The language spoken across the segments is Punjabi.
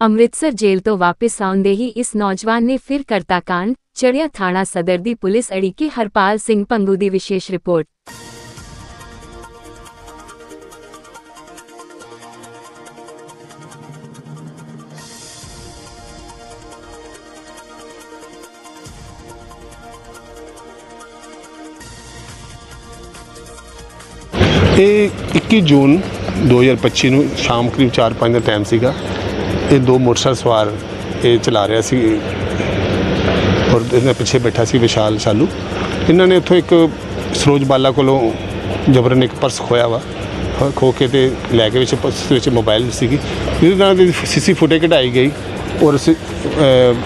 ਅੰਮ੍ਰਿਤਸਰ ਜੇਲ੍ਹ ਤੋਂ ਵਾਪਸ ਆਉਂਦੇ ਹੀ ਇਸ ਨੌਜਵਾਨ ਨੇ ਫਿਰ ਕਰਤਾ ਕਾਂਡ ਚੜਿਆ ਥਾਣਾ ਸਦਰ ਦੀ ਪੁਲਿਸ ਅੜੀਕੇ ਹਰਪਾਲ ਸਿੰਘ ਪੰਗੂ ਦੀ ਵਿਸ਼ੇਸ਼ ਰਿਪੋਰਟ। ਇਹ 21 ਜੂਨ 2025 ਨੂੰ ਸ਼ਾਮ ਕਰੀਬ 4-5 ਦਾ ਟਾਈਮ ਸੀਗਾ। ਇਹ ਦੋ ਮੋਟਰਸਾਈਕਲ ਸਵਾਰ ਇਹ ਚਲਾ ਰਿਹਾ ਸੀ। ਔਰ ਇਹਦੇ ਪਿੱਛੇ ਬੈਠਾ ਸੀ ਵਿਸ਼ਾਲ ਸ਼ਾਲੂ। ਇਹਨਾਂ ਨੇ ਇੱਥੋਂ ਇੱਕ ਸਰੋਜ ਬਾਲਾ ਕੋਲੋਂ ਜਬਰਨ ਇੱਕ ਪਰਸ ਖੋਇਆ ਵਾ। ਖ- ਖੋ ਕੇ ਤੇ ਲੈ ਕੇ ਵਿੱਚ ਪਰਸ ਵਿੱਚ ਮੋਬਾਈਲ ਸੀਗੀ। ਜਿਹਦੇ ਨਾਲ ਦੀ ਸੀਸੀ ਫੁਟੇਜ ਕਢਾਈ ਗਈ। ਔਰ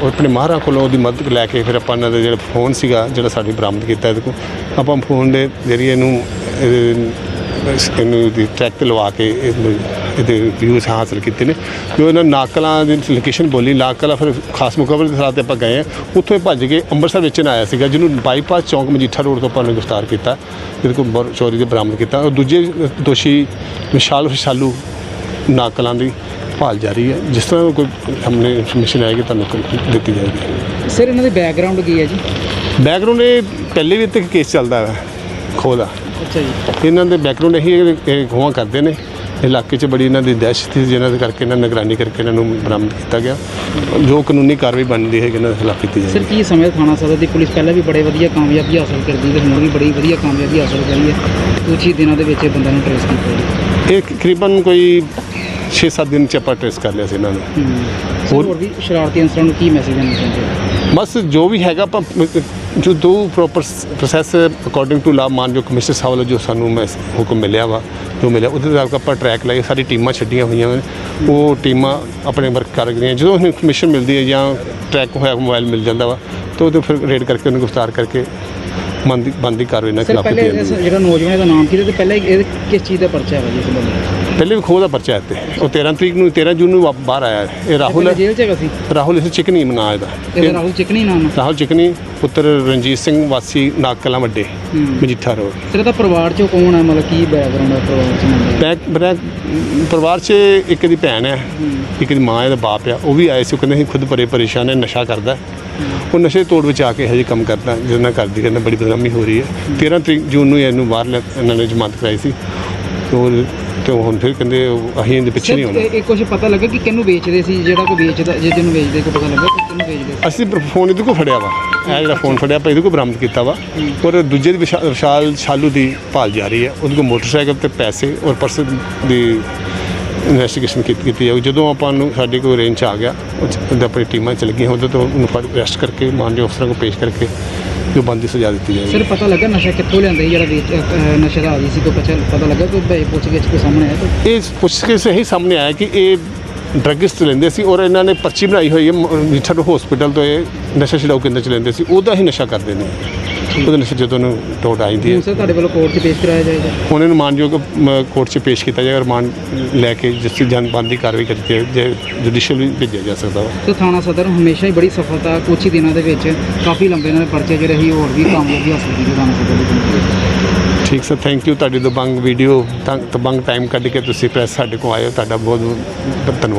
ਆਪਣੇ ਮਹਾਰਾ ਕੋਲੋਂ ਉਹਦੀ ਮਦਦ ਲੈ ਕੇ ਫਿਰ ਆਪਾਂ ਇਹਨਾਂ ਦਾ ਜਿਹੜਾ ਫੋਨ ਸੀਗਾ, ਜਿਹੜਾ ਸਾਡੀ ਬਰਾਮਦ ਕੀਤਾ ਇਹਦੇ ਕੋਲ। ਆਪਾਂ ਫੋਨ ਦੇ ਜ਼ਰੀਏ ਇਹਨੂੰ, ਇਹਦੇ ਇਹਨੂੰ ਦੀ ਟਰੈਕ ਤੇ ਲਵਾ ਕੇ ਇਹਦੇ ਵਿਊਜ਼ ਹਾਸਲ ਕੀਤੇ ਨੇ। ਜੋ ਇਹਨਾਂ ਨਾਕਲਾਂ ਦੀ ਲੋਕੇਸ਼ਨ ਬੋਲੀ ਨਾਕਲਾ ਫਿਰ ਖਾਸ ਮੁਕਬਰ ਦੇ ਸਾਥ ਤੇ ਆਪਾਂ ਗਏ ਹਾਂ। ਉੱਥੋਂ ਇਹ ਭੱਜ ਕੇ ਅੰਮ੍ਰਿਤਸਰ ਵੇਚਣ ਆਇਆ ਸੀਗਾ ਜਿਹਨੂੰ ਬਾਈਪਾਸ ਚੌਂਕ ਮਜੀਠਾ ਰੋਡ ਤੋਂ ਆਪਾਂ ਨੇ ਗ੍ਰਿਫਤਾਰ ਕੀਤਾ। ਇਹਦੇ ਕੋਲ ਚੋਰੀ ਦੇ ਬਰਾਮਦ ਕੀਤਾ। ਔਰ ਦੂਜੇ ਦੋਸ਼ੀ ਵਿਸ਼ਾਲ ਵਿਸ਼ਾਲੂ ਨਾਕਲਾਂ ਦੀ ਭਾਲ ਜਾਰੀ ਹੈ। ਜਿਸ ਤਰ੍ਹਾਂ ਕੋਈ ਹਮਨੇ ਇਨਫੋਰਮੇਸ਼ਨ ਆਏਗੀ ਤੁਹਾਨੂੰ ਦਿੱਤੀ ਜਾਏਗੀ। ਸਰ ਇਹਨਾਂ ਦੇ ਬੈਕਗ੍ਰਾਉਂਡ ਕੀ ਹੈ ਜੀ? ਬੈਕਗ੍ਰਾਉਂਡ ਇਹ ਪਹਿਲੇ ਵੀ ਇੱਥੇ ਕੇਸ ਚੱਲਦਾ ਹੈ ਖੋਹ ਦਾ। ਅੱਛਾ ਜੀ। ਇਹਨਾਂ ਦੇ ਬੈਕਗ੍ਰਾਉਂਡ ਇਹੀ ਇਹ ਖੋਹਾਂ ਕਰਦੇ ਨੇ। ਇਲਾਕੇ 'ਚ ਬੜੀ ਇਹਨਾਂ ਦੀ ਦਹਿਸ਼ਤ ਸੀ ਜਿਹਨਾਂ ਦੇ ਕਰਕੇ ਇਹਨਾਂ ਨਿਗਰਾਨੀ ਕਰਕੇ ਇਹਨਾਂ ਨੂੰ ਬਰਾਮਦ ਕੀਤਾ ਗਿਆ। ਜੋ ਕਾਨੂੰਨੀ ਕਾਰਵਾਈ ਬਣਦੀ ਹੈ ਇਹਨਾਂ ਦੇ ਖਿਲਾਫ ਕੀਤੀ ਸਰ ਜਾਏਗੀ ਕੀ ਸਮੇਂ ਥਾਣਾ ਸਦਰ ਦੀ ਪੁਲਿਸ ਪਹਿਲਾਂ ਵੀ ਬੜੇ ਵਧੀਆ ਕਾਮਯਾਬੀ ਹਾਸਲ ਕਰਦੀ ਤੇ ਹੁਣ ਵੀ ਬੜੀ ਵਧੀਆ ਕਾਮਯਾਬੀ ਹਾਸਲ ਕਰੀ ਹੈ? ਕੁਛ ਹੀ ਦਿਨਾਂ ਦੇ ਵਿੱਚ ਇਹ ਬੰਦਾ ਨੂੰ ਟ੍ਰੇਸ ਕੀਤਾ ਜੀ ਇਹ ਤਕਰੀਬਨ ਕੋਈ 6-7 ਦਿਨ 'ਚ ਆਪਾਂ ਟ੍ਰੇਸ ਕਰ ਲਿਆ ਸੀ ਇਹਨਾਂ ਨੂੰ। ਸਰ ਹੋਰ- ਵੀ ਸ਼ਰਾਰਤੀ ਅਨਸਰਾਂ ਨੂੰ ਕੀ ਮੈਸੇਜ ਦੇਣਾ ਚਾਹੁੰਦੇ ਬਸ ਜੋ ਵੀ ਹੈਗਾ ਆਪਾਂ ਜੋ ਦੋ proper process according to law ਮਾਨਯੋਗ ਕਮਿਸ਼ਨਰ ਸਾਹਿਬ ਵੱਲੋਂ ਜੋ ਸਾਨੂੰ ਮੈਸ- ਹੁਕਮ ਮਿਲਿਆ ਵਾ ਜੋ ਮਿਲਿਆ ਉਹਦੇ ਤਹਿਤ ਆਪਾਂ ਟਰੈਕ ਲਾਈ ਸਾਡੀ ਟੀਮਾਂ ਛੱਡੀਆਂ ਹੋਈਆਂ ਨੇ। ਉਹ ਟੀਮਾਂ ਆਪਣੇ ਵਰਕ ਕਰ ਰਹੀਆਂ। ਜਦੋਂ ਇਨਫੋਰਮੇਸ਼ਨ ਮਿਲਦੀ ਹੈ ਜਾਂ ਟਰੈਕ ਹੋਇਆ ਮੋਬਾਈਲ ਮਿਲ ਜਾਂਦਾ ਵਾ ਤਾਂ ਉਹਦੇ ਫਿਰ ਰੇਡ ਕਰਕੇ ਉਹਨੂੰ ਗ੍ਰਿਫਤਾਰ ਕਰਕੇ ਬੰਦੀ ਬੰਦੀ ਕਾਰਵਾਈ ਨਾਲ ਸਰ ਖਿਲਾਫ ਕੀਤੀ ਜਾਂਦੀ ਹੈ। ਜਿਹੜਾ ਨੌਜਵਾਨ ਦਾ ਨਾਮ ਕੀ ਤੇ ਪਹਿਲਾਂ ਇਹ ਕਿਸ ਚੀਜ਼ ਦਾ ਪਰਚਾ ਹੈ ਜੀ ਇਸ ਬੰਦੇ ਪਹਿਲੇ ਵੀ ਖੋਹ ਦਾ ਪਰਚਾ ਹੈ ਤੇ ਉਹ 13 ਤਰੀਕ ਨੂੰ 13 ਜੂਨ ਨੂੰ ਬਾਹਰ ਆਇਆ। ਇਹ ਰਾਹੁਲ ਜੇਲ੍ਹ ਚ ਹੈਗਾ ਸੀ? ਰਾਹੁਲ ਇਸ ਚਿਕਨੀ ਮਨਾ ਇਹਦਾ। ਰਾਹੁਲ ਚਿਕਨੀ ਨਾਮ ਰਾਹੁਲ ਚਿਕਨੀ ਪੁੱਤਰ ਰਣਜੀਤ ਸਿੰਘ ਵਾਸੀ ਨਾਗਕਲਾ ਵੱਡੇ। ਮਜੀਠਾ ਰੋਡ। ਸਰ ਇਹਦਾ ਪਰਿਵਾਰ ਚੋਂ ਕੌਣ ਹੈ? ਮਤਲਬ ਕੀ ਬੈਕਗ੍ਰਾਉਂਡ ਹੈ ਪਰਿਵਾਰ ਚ ਮੁੰਡੇ ਦਾ? ਬੈਕ ਬਰੈਕ ਪਰਿਵਾਰ 'ਚ ਇੱਕ ਦੀ ਭੈਣ ਹੈ ਇੱਕ ਦੀ ਮਾਂ ਹੈ ਦਾ ਬਾਪ ਆ। ਉਹ ਵੀ ਆਏ ਸੀ ਉਹ ਕਹਿੰਦੇ ਸੀ ਖੁਦ ਪਰੇ ਪਰੇਸ਼ਾਨ ਹੈ ਨਸ਼ਾ ਕਰਦਾ। ਹੈ। ਉਹ ਨਸ਼ੇ ਤੋੜ ਵਿੱਚ ਆ ਕੇ ਹਜੇ ਕੰਮ ਕਰਦਾ ਜਿਹਦੇ ਨਾਲ ਕਰਦੀ ਕਹਿੰਦਾ ਬੜੀ ਬਦਨਾਮੀ ਹੋ ਰਹੀ ਹੈ। 13 ਤਰੀਕ ਜੂਨ ਨੂੰ ਇਹਨੂੰ ਬਾਹਰ ਲੈ- ਇਹਨਾਂ ਨੇ ਜ਼ਮਾਨਤ ਕਰਾਈ ਸੀ। ਤੇ ਉਹ ਤੇ ਹੁਣ ਫਿਰ ਕਹਿੰਦੇ ਉਹ ਅਸੀਂ ਇਹਦੇ ਪਿੱਛੇ ਨਹੀਂ ਸਰ ਇਹ ਕੁਝ ਪਤਾ ਲੱਗਾ ਕਿ ਕਿਹਨੂੰ ਵੇਚਦੇ ਸੀ ਜਿਹੜਾ ਕੋਈ ਵੇਚਦਾ ਜੇ ਜਿਹਨੂੰ ਵੇਚਦੇ ਕੋ ਪਤਾ ਲੱਗਾ? ਕਿ? ਅਸੀਂ ਫੋਨ ਇਹਦੇ ਕੋਲ ਫੜਿਆ ਵਾ। ਇਹ ਜਿਹੜਾ ਫੋਨ ਫੜਿਆ ਆਪਾਂ ਇਹਦੇ ਕੋਲ ਬਰਾਮਦ ਕੀਤਾ ਵਾ। ਔਰ ਦੂਜੇ ਦੀ ਵਿਸ਼ਾ- ਵਿਸ਼ਾਲ ਸ਼ਾਲੂ ਦੀ ਭਾਲ ਜਾਰੀ ਹੈ। ਉਹਦੇ ਕੋਲ ਮੋਟਰਸਾਈਕਲ ਤੇ ਪੈਸੇ ਔਰ ਪਰਸ ਦੀ ਇਨਵੈਸਟੀਗੇਸ਼ਨ ਕੀਤੀ ਕੀਤੀ ਜਾਊ। ਜਦੋਂ ਆਪਾਂ ਨੂੰ ਸਾਡੇ ਕੋਲ ਰੇਂਜ 'ਚ ਆ ਗਿਆ ਉਹ 'ਚ ਉਹਦੇ ਆਪਣੀ ਟੀਮਾਂ ਚਲ ਗਈਆਂ ਉਹਦੇ ਤੋਂ ਉਹਨੂੰ ਫੜ ਅਰੈਸਟ ਕਰਕੇ ਮਾਨਯੋਗ ਅਫਸਰਾਂ ਕੋਲ ਪੇਸ਼ ਕਰਕੇ ਜੋ ਬੰਦੀ ਸਜ਼ਾ ਦਿੱਤੀ ਜਾਏਗੀ। ਸਰ ਪਤਾ ਲੱਗਾ ਨਸ਼ਾ ਕਿੱਥੋਂ ਲਿਆਂਦਾ ਸੀ ਜਿਹੜਾ ਵੇਚ ਅਹ, ਨਸ਼ੇ ਦਾ ਆਦੀ ਸੀ ਕੋਈ ਪਤਾ ਪਤਾ ਲੱਗਾ ਕੋਈ ਬਈ ਪੁੱਛ ਕੇ ਸਾਹਮਣੇ ਆਇਆ ਕੋਈ? ਇਹ ਪੁੱਛ ਕੇ ਇਹੀ ਸਾਹਮਣੇ ਆਇਆ ਕਿ ਇਹ ਡਰੱਗਿਸਟ ਲੈਂਦੇ ਸੀ ਔਰ ਇਹਨਾਂ ਨੇ ਪਰਚੀ ਬਣਾਈ ਹੋਈ ਹੈ ਮਿੱਠਾ ਤੋਂ ਹਸਪੀਟਲ ਤੋਂ ਇਹ ਨਸ਼ਾ ਛਡਾਊ ਕੇਂਦਰ ਚ ਲੈਂਦੇ ਸੀ ਉਹਦਾ ਹੀ ਨਸ਼ਾ ਕਰਦੇ ਨੇ। ਉਹਦੇ ਨਸ਼ੇ ਜਦੋਂ ਨੂੰ ਟੋਟ ਆਈਂਦੀ ਹੈ। ਸਰ ਤੁਹਾਡੇ ਵੱਲੋਂ ਕੋਰਟ 'ਚ ਪੇਸ਼ ਕਰਾਇਆ ਜਾਏਗਾ? ਉਹਨਾਂ ਨੂੰ ਮਾਨਯੋਗ ਕੋਰਟ 'ਚ ਪੇਸ਼ ਕੀਤਾ ਜਾਏਗਾ ਰਿਮਾਂਡ ਲੈ ਕੇ ਜਿਸ ਦੀ ਜਨਬੰਦੀ ਕਾਰਵਾਈ ਕਰਕੇ ਜੇ ਜੁਡੀਸ਼ੀਅਲ ਵੀ ਭੇਜਿਆ ਜਾ ਸਕਦਾ ਵਾ। ਸਰ ਥਾਣਾ ਸਦਰ ਹਮੇਸ਼ਾ ਹੀ ਬੜੀ ਸਫਲਤਾ ਕੁਛ ਹੀ ਦਿਨਾਂ ਦੇ ਵਿੱਚ ਕਾਫੀ ਲੰਬੇ ਦੇ ਪਰਚੇ ਜਿਹੜੇ ਸੀ ਹੋਰ ਵੀ ਕਾਮਯਾਬੀ ਹਾਸਲ ਕੀਤੀ ਥਾਣਾ ਸਦਰ ਦੀ। ਠੀਕ ਸਰ ਥੈਂਕ ਯੂ ਤੁਹਾਡੀ ਦਬੰਗ ਵੀਡੀਓ ਦਬੰਗ ਟਾਈਮ ਕੱਢ ਕੇ ਤੁਸੀਂ ਪ੍ਰੈਸ ਸਾਡੇ ਕੋਲ ਆਏ ਹੋ ਤੁਹਾਡਾ ਬਹੁਤ ਬਹੁਤ ਧੰਨਵਾਦ।